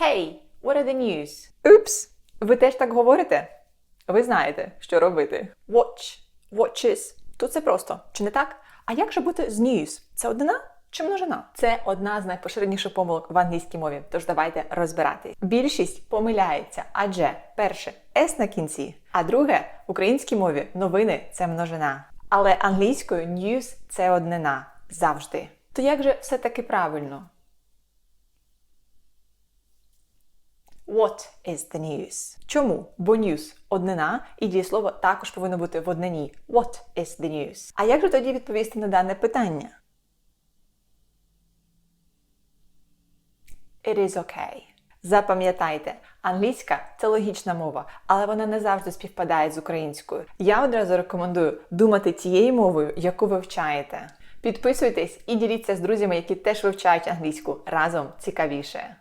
Hey, what are the news? Упс! Ви теж так говорите? Ви знаєте, що робити. Watch, watches. Тут це просто, чи не так? А як же бути з news? Це однина чи множина? Це одна з найпоширеніших помилок в англійській мові, тож давайте розбирати. Більшість помиляється, адже перше S на кінці, а друге в українській мові новини це множина. Але англійською news це однина завжди. То як же все таки правильно? What is the news? Чому? Бо news – однина, і дієслово також повинно бути в однині. What is the news? А як же тоді відповісти на дане питання? It is okay. Запам'ятайте, англійська це логічна мова, але вона не завжди співпадає з українською. Я одразу рекомендую думати тією мовою, яку ви вчаєте. Підписуйтесь і діліться з друзями, які теж вивчають англійську разом цікавіше.